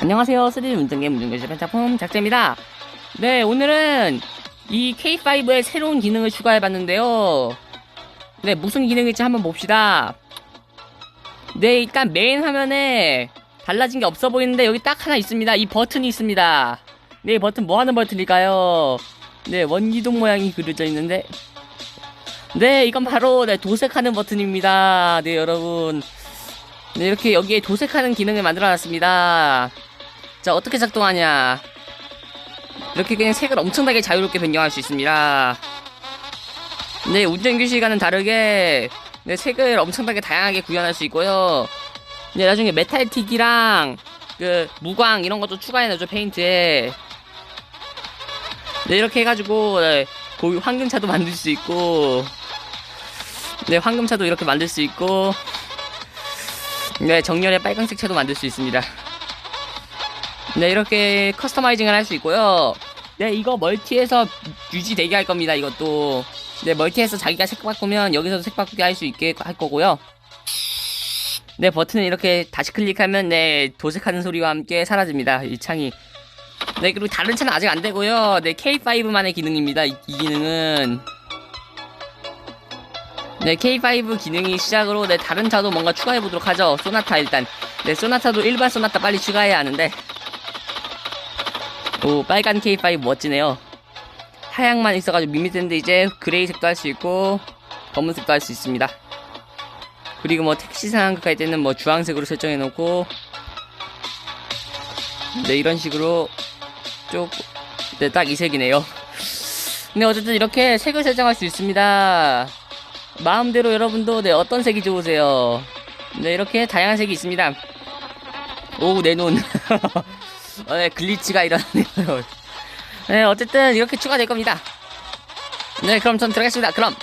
안녕하세요. 스릴 운전계 문중계 제편작품 작재입니다. 네, 오늘은 이 K5의 새로운 기능을 추가해봤는데요. 네, 무슨 기능일지 한번 봅시다. 네, 일단 메인 화면에 달라진 게 없어 보이는데 여기 딱 하나 있습니다. 이 버튼이 있습니다. 네, 이 버튼 뭐 하는 버튼일까요? 네, 원기둥 모양이 그려져 있는데. 네, 이건 바로 네, 도색하는 버튼입니다. 네, 여러분. 네, 이렇게 여기에 도색하는 기능을 만들어 놨습니다. 자, 어떻게 작동하냐. 이렇게 그냥 색을 엄청나게 자유롭게 변경할 수 있습니다. 네, 운전 규시과는 다르게 네, 색을 엄청나게 다양하게 구현할 수 있고요. 네, 나중에 메탈틱이랑 그 무광 이런 것도 추가해놓죠 페인트에. 네, 이렇게 해가지고 네, 고기 황금차도 만들 수 있고, 네, 황금차도 이렇게 만들 수 있고, 네, 정렬의 빨간색 차도 만들 수 있습니다. 네, 이렇게 커스터마이징을 할 수 있고요. 네, 이거 멀티에서 유지 되게 할 겁니다, 이것도. 네, 멀티에서 자기가 색 바꾸면 여기서도 색 바꾸게 할 수 있게 할 거고요. 네, 버튼을 이렇게 다시 클릭하면 네, 도색하는 소리와 함께 사라집니다, 이 창이. 네, 그리고 다른 차는 아직 안 되고요. 네, K5만의 기능입니다, 이, 이 기능은. 네, K5 기능이 시작으로 네, 다른 차도 뭔가 추가해 보도록 하죠. 소나타 일단. 네, 소나타도 일반 소나타 빨리 추가해야 하는데. 오, 빨간 K5 멋지네요. 하양만 있어가지고 밋밋했는데 이제 그레이색도 할 수 있고 검은색도 할 수 있습니다. 그리고 뭐 택시 상황극 할 때는 뭐 주황색으로 설정해 놓고 네, 이런 식으로 쭉 네, 딱 이 색이네요. 근데 어쨌든 이렇게 색을 설정할 수 있습니다. 마음대로 여러분도 네, 어떤 색이 좋으세요? 네, 이렇게 다양한 색이 있습니다. 오, 내 눈. 어, 네, 글리치가 일어나네요. 네, 어쨌든 이렇게 추가될 겁니다. 네, 그럼 전 들어가겠습니다. 그럼